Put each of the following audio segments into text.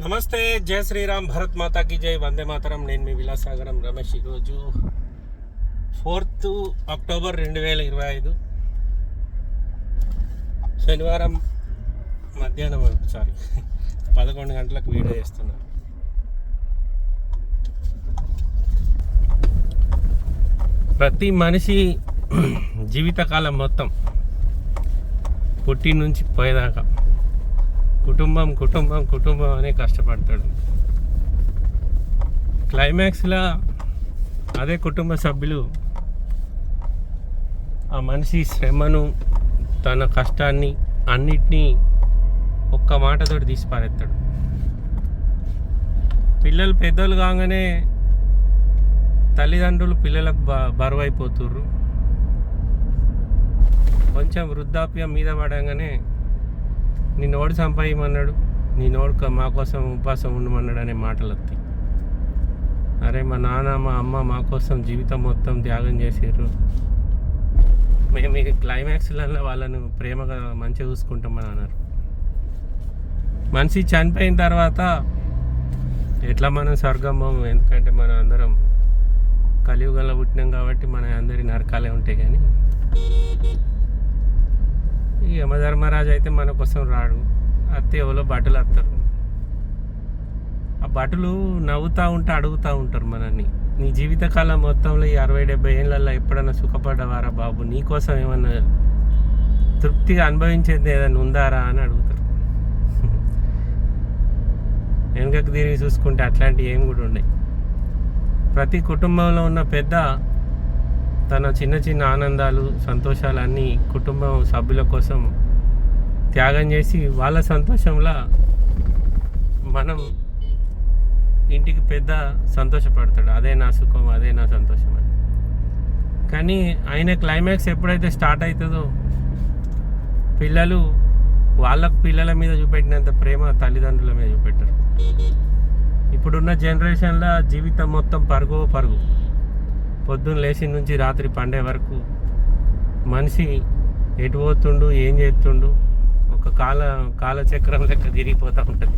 నమస్తే జయ శ్రీరామ్ భరత్ మాతాకి జై వందే మాతరం. నేను మీ విలాసాగరం రమేష్ ఈరోజు ఫోర్త్ అక్టోబర్ రెండు వేల ఇరవై ఐదు. శనివారం మధ్యాహ్నం సారీ పదకొండు గంటలకు వీడియో చేస్తున్నాను ప్రతి మనిషి జీవితకాలం మొత్తం పుట్టి నుంచి పోయేదాకా కుటుంబం కుటుంబం కుటుంబం అనే కష్టపడతాడు. క్లైమాక్స్లో అదే కుటుంబ సభ్యులు ఆ మనిషి శ్రమను తన కష్టాన్ని అన్నిటినీ ఒక్క మాటతోటి తీసి పారేస్తాడు పిల్లలు పెద్దలు కాగానే తల్లిదండ్రులు పిల్లలకు బ బరువైపోతుర్రు. కొంచెం వృద్ధాప్యం మీద పడంగానే నీ నోడు సంపాదిమన్నాడు నీ నోడు మా కోసం ఉపవాసం ఉండమన్నాడు అనే మాటలు వస్తాయి అరే మా నాన్న మా అమ్మ మా కోసం జీవితం మొత్తం త్యాగం చేసారు మేము ఈ క్లైమాక్స్లలో వాళ్ళను ప్రేమగా మంచిగా చూసుకుంటామని అన్నారు మనిషి చనిపోయిన తర్వాత ఎట్లా మనం స్వర్గం ఎందుకంటే మనం అందరం కలియుగంలో పుట్టినాం కాబట్టి మన అందరి నరకాలే ఉంటాయి కానీ ధర్మరాజు అయితే మన కోసం రాడు. అత్తే ఎవరో బట్టలు అత్తారు. ఆ బట్టలు నవ్వుతూ ఉంటే అడుగుతూ ఉంటారు మనల్ని. నీ జీవితకాలం మొత్తంలో ఈ అరవై డెబ్బై ఏళ్ళల్లో ఎప్పుడన్నా సుఖపడ్డవారా బాబు? నీకోసం ఏమన్నా తృప్తిగా అనుభవించేది ఏదైనా ఉందారా అని అడుగుతారు. వెనుకకు తిరిగి చూసుకుంటే అట్లాంటివి ఏం కూడా ఉన్నాయి ప్రతి కుటుంబంలో ఉన్న పెద్ద తన చిన్న చిన్న ఆనందాలు సంతోషాలు అన్నీ కుటుంబం సభ్యుల కోసం త్యాగం చేసి వాళ్ళ సంతోషంలో మనం ఇంటికి పెద్ద సంతోషపడతాడు. అదే నా సుఖం అదే నా సంతోషం అని. కానీ ఆయన క్లైమాక్స్ ఎప్పుడైతే స్టార్ట్ అవుతుందో పిల్లలు వాళ్ళకు పిల్లల మీద చూపెట్టినంత ప్రేమ తల్లిదండ్రుల మీద చూపెట్టారు. ఇప్పుడున్న జనరేషన్లో జీవితం మొత్తం పరుగు పరుగు. పొద్దున్న లేచి నుంచి రాత్రి పండే వరకు మనిషి ఎటు పోతుండు ఏం చేస్తుండు ఒక కాల కాలచక్రం లెక్క తిరిగిపోతూ ఉంటుంది.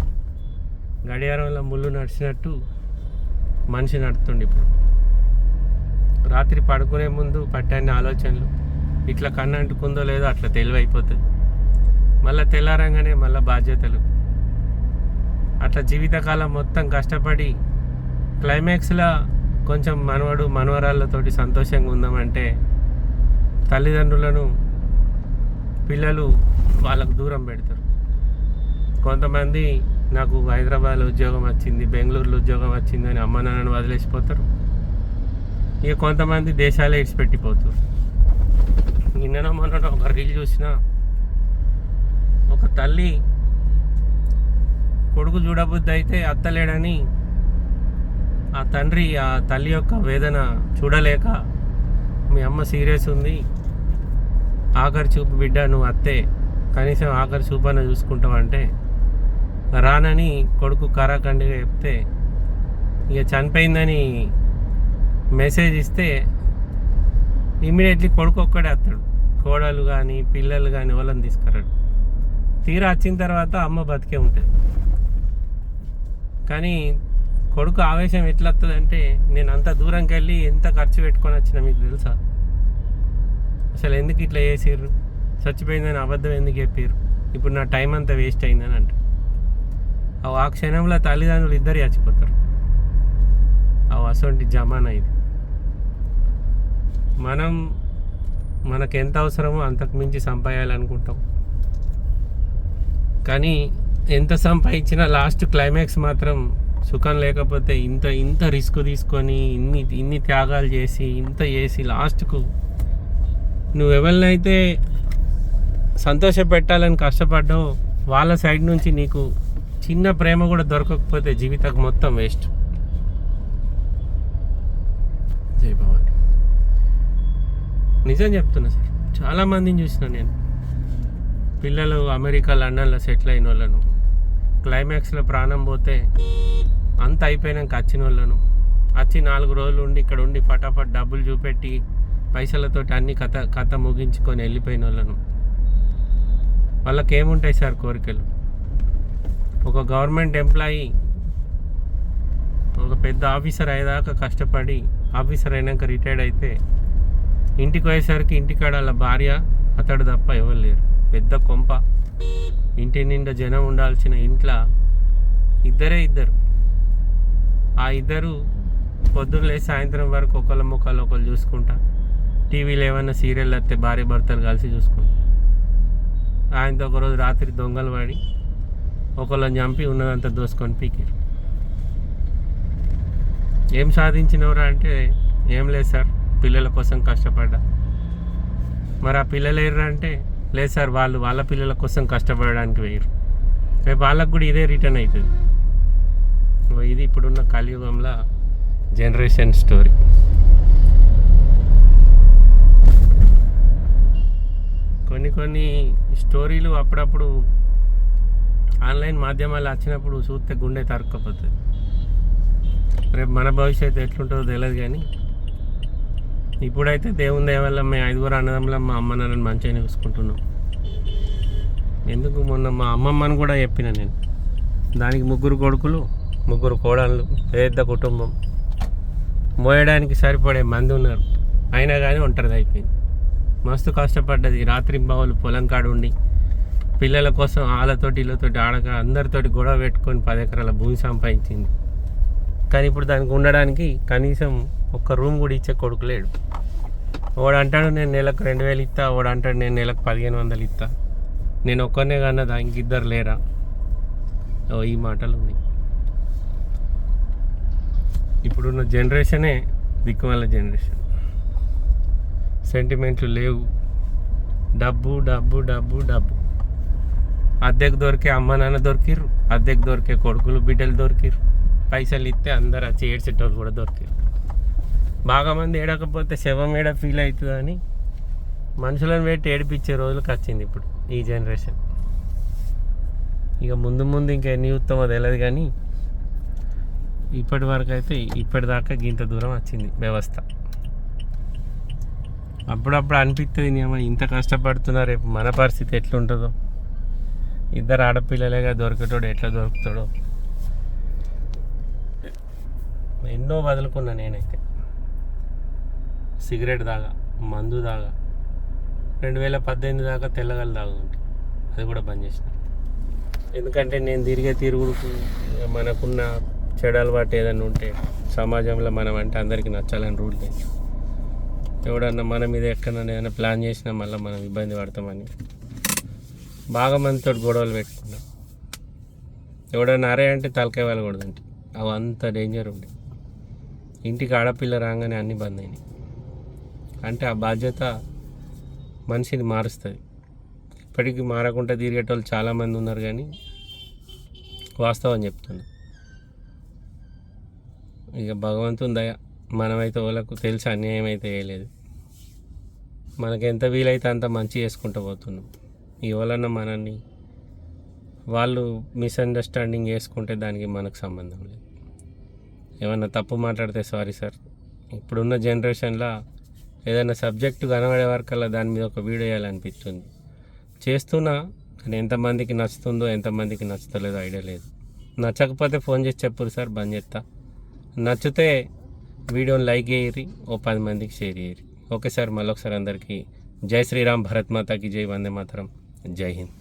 గడియారంలో ముళ్ళు నడిచినట్టు మనిషి నడుతుండు ఇప్పుడు. రాత్రి పడుకునే ముందు పట్టాన్ని ఆలోచనలు. ఇట్లా కన్ను అంటుకుందో లేదో అట్లా తెలివైపోతుంది. మళ్ళీ తెల్లారంగానే మళ్ళీ బాధ్యతలు. అట్లా జీవితకాలం మొత్తం కష్టపడి క్లైమాక్స్లో కొంచెం మనవడు మనవరాళ్ళతోటి సంతోషంగా ఉందామంటే తల్లిదండ్రులను పిల్లలు వాళ్ళకు దూరం పెడతారు. కొంతమంది నాకు హైదరాబాద్లో ఉద్యోగం వచ్చింది బెంగళూరులో ఉద్యోగం వచ్చింది అని అమ్మ నాన్నను వదిలేసిపోతారు. ఇక కొంతమంది దేశాలే ఇడిచిపెట్టిపోతారు. నిన్న మొన్న ఒక రీల్ చూసిన ఒక తల్లి కొడుకు చూడబుద్ధి అయితే అత్తలేడని ఆ తండ్రి ఆ తల్లి యొక్క వేదన చూడలేక మీ అమ్మ సీరియస్ ఉంది. ఆఖరి చూపు బిడ్డ నువ్వు అత్తే. కనీసం ఆఖరి చూపన్న చూసుకుంటావంటే రానని కొడుకు కరాఖండిగా చెప్తే ఇక చనిపోయిందని మెసేజ్ ఇస్తే ఇమీడియట్లీ కొడుకు ఒక్కడే వస్తాడు కోడలు కానీ పిల్లలు కానీ వాళ్ళని తీసుకురాడు. తీరా వచ్చిన తర్వాత అమ్మ బతికే ఉంటుంది. కానీ కొడుకు ఆవేశం ఎట్లా వస్తుందంటే నేను అంత దూరంకి వెళ్ళి ఎంత ఖర్చు పెట్టుకొని వచ్చినా మీకు తెలుసా? అసలు ఎందుకు ఇట్లా చేసిర్రు? చచ్చిపోయిందని అబద్ధం ఎందుకు చెప్పారు ఇప్పుడు నా టైం అంతా వేస్ట్ అయిందని అంట ఆ క్షణంలో తల్లిదండ్రులు ఇద్దరు చచ్చిపోతారు. ఆ అసొంటి జమానా ఇది. మనం మనకు ఎంత అవసరమో అంతకు మించి సంపాయాలనుకుంటాం కానీ ఎంత సంపాదించినా లాస్ట్ క్లైమాక్స్ మాత్రం సుఖం లేకపోతే ఇంత ఇంత రిస్క్ తీసుకొని ఇన్ని ఇన్ని త్యాగాలు చేసి ఇంత చేసి లాస్ట్కు నువ్వు ఎవరినైతే సంతోష పెట్టాలని కష్టపడ్డావు వాళ్ళ సైడ్ నుంచి నీకు చిన్న ప్రేమ కూడా దొరకకపోతే జీవితం మొత్తం వేస్ట్. జై భవాని. నిజం చెప్తున్నా సార్. చాలామందిని చూసిన నేను. పిల్లలు అమెరికా లండన్లో సెటిల్ అయిన వాళ్ళను. క్లైమాక్స్లో ప్రాణం పోతే అంత అయిపోయినాక వచ్చిన వాళ్ళను. వచ్చి నాలుగు రోజులు ఉండి ఇక్కడ ఉండి ఫటాఫట్ డబ్బులు చూపెట్టి పైసలతోటి అన్ని కథ కథ ముగించుకొని వెళ్ళిపోయిన వాళ్ళను వాళ్ళకి ఏముంటాయి సార్ కోరికలు? ఒక గవర్నమెంట్ ఎంప్లాయీ ఒక పెద్ద ఆఫీసర్ అయ్యేదాకా కష్టపడి ఆఫీసర్ అయినాక రిటైర్డ్ అయితే ఇంటికి పోయేసరికి ఇంటికాడ వాళ్ళ భార్య అతడు తప్ప ఎవరు లేరు. పెద్ద కొంప. ఇంటి నిండా జనం ఉండాల్సిన ఇంట్లో ఇద్దరే ఇద్దరు. ఆ ఇద్దరు పొద్దున్న లేచి సాయంత్రం వరకు ఒకళ్ళ ముఖాలు ఒకళ్ళు చూసుకుంటా. టీవీలో ఏమైనా సీరియల్ వస్తే భార్య భర్తలు కలిసి చూసుకుంటారు ఆయనతో ఒకరోజు రాత్రి దొంగలు పడి ఒకళ్ళని చంపి ఉన్నదంతా దోసుకొని పీకారు ఏం సాధించినవరా అంటే ఏం లేదు సార్ పిల్లల కోసం కష్టపడ్డా. మరి ఆ పిల్లలు ఎర్రా అంటే లేదు సార్ వాళ్ళు వాళ్ళ పిల్లల కోసం కష్టపడడానికి వేయరు. రేపు వాళ్ళకు కూడా ఇదే రిటర్న్ అవుతుంది. ఇది ఇప్పుడున్న కలియుగంలో జనరేషన్ స్టోరీ. కొన్ని స్టోరీలు అప్పుడప్పుడు ఆన్లైన్ మాధ్యమాలు వచ్చినప్పుడు చూస్తే గుండె తరుక్కపోతుంది. రేపు మన భవిష్యత్తు ఎట్లుంటుందో తెలియదు కానీ ఇప్పుడైతే దేవుని దేవల్ల మేము ఐదుగురు అన్నదమ్ముల మా అమ్మ నాన్నని మంచిగా చూసుకుంటున్నాం. ఎందుకు మొన్న మా అమ్మమ్మని కూడా చెప్పిన నేను. దానికి ముగ్గురు కొడుకులు ముగ్గురు కోడళ్ళు పెద్ద కుటుంబం. మోయడానికి సరిపడే మంది ఉన్నారు. అయినా కానీ ఒంటరిది అయిపోయింది. మస్తు కష్టపడ్డది. రాత్రి బావులు పొలం కాడు ఉండి పిల్లల కోసం ఆళ్ళతోటి ఇళ్ళతోటి ఆడక అందరితోటి గొడవ పెట్టుకొని పది ఎకరాల భూమి సంపాదించింది. కానీ ఇప్పుడు దానికి ఉండడానికి కనీసం ఒక్క రూమ్ కూడా ఇచ్చే కొడుకు లేడు. వాడు అంటాడు నేను నెలకు రెండు వేలు ఇస్తా వాడు అంటాడు నేను నెలకు పదిహేను వందలు ఇస్తా. నేను ఒక్కనే కన్నా ఇంకిద్దరు లేరా? ఓ ఈ మాటలు ఉన్నాయి. ఇప్పుడున్న జనరేషనే దిక్కుమాల జనరేషన్. సెంటిమెంట్లు లేవు. డబ్బు డబ్బు డబ్బు డబ్బు. అద్దెకు దొరికే అమ్మ నాన్న దొరికిర్రు. అద్దెకు దొరికే కొడుకులు బిడ్డలు దొరికిర్రు. పైసలు ఇస్తే అందరు వచ్చి ఏడ్చేటోళ్ళు కూడా దొరికిర్రు. బాగా మంది ఏడకపోతే శవం ఏడ ఫీల్ అవుతుందని మనుషులను పెట్టి ఏడిపించే రోజులకు వచ్చింది ఇప్పుడు ఈ జనరేషన్ ఇక ముందు ముందు ఇంకా ఎన్ని చూస్తామో తెలియదు కానీ ఇప్పటి వరకు అయితే ఇప్పటిదాకా గింత దూరం వచ్చింది వ్యవస్థ. అప్పుడప్పుడు అనిపిస్తుంది నేను ఇంత కష్టపడుతున్నా రేపు మన పరిస్థితి ఎట్లుంటుందో. ఇద్దరు ఆడపిల్లలేగా దొరికేటోడు ఎట్లా దొరుకుతాడో. ఎన్నో వదులుకున్నా నేనైతే. సిగరెట్ దాగా మందు దాగా రెండు వేల పద్దెనిమిది దాకా తెల్లగలు తాగుతుంటే. అది కూడా బంద్ చేసిన. ఎందుకంటే నేను తిరిగే తిరుగుడుకు మనకున్న చెడు అలవాటు ఏదైనా ఉంటే సమాజంలో మనం అంటే అందరికీ నచ్చాలని రూల్ లేదు ఎవడన్నా మన మీద ఎక్కడన్నా ఏదైనా ప్లాన్ చేసినా మళ్ళీ మనం ఇబ్బంది పడతామని. బాగా మనతో గొడవలు పెట్టుకున్నాం. ఎవడన్నా అరే అంటే తలకాయ వాళ్ళు అవి అంత డేంజర్ ఉండే. ఇంటికి ఆడపిల్ల రాగానే అన్నీ బంద్ అయినాయి. అంటే ఆ బాధ్యత మనిషిని మారుస్తుంది. ఇప్పటికీ మారకుండా తిరిగేటోళ్ళు చాలామంది ఉన్నారు కానీ వాస్తవం చెప్తున్నా. ఇక భగవంతుని దయ మనమైతే వాళ్ళకు తెలిసి అన్యాయం అయితే వేయలేదు మనకి ఎంత వీలైతే అంత మంచి చేసుకుంటూ పోతున్నాం. ఇవ్వాలన్న మనల్ని వాళ్ళు మిస్అండర్స్టాండింగ్ చేసుకుంటే దానికి మనకు సంబంధం లేదు. ఏమన్నా తప్పు మాట్లాడితే సారీ సార్ ఇప్పుడున్న జనరేషన్లో ఏదైనా సబ్జెక్టు కనబడే వరకల్లా దాని మీద ఒక వీడియో వేయాలనిపిస్తుంది. చేస్తున్నా కానీ ఎంతమందికి నచ్చుతుందో ఎంతమందికి నచ్చుతలేదో ఐడియా లేదు. నచ్చకపోతే ఫోన్ చేసి చెప్పురు సార్ బంద్ చేస్తా నచ్చితే వీడియోని లైక్ చేయరి ఓ పది మందికి షేర్ చేయరి ఓకే సార్ మళ్ళొకసారి అందరికీ జై శ్రీరామ్ భరత్ మాతాకి జై వందే మాతరం జై హింద్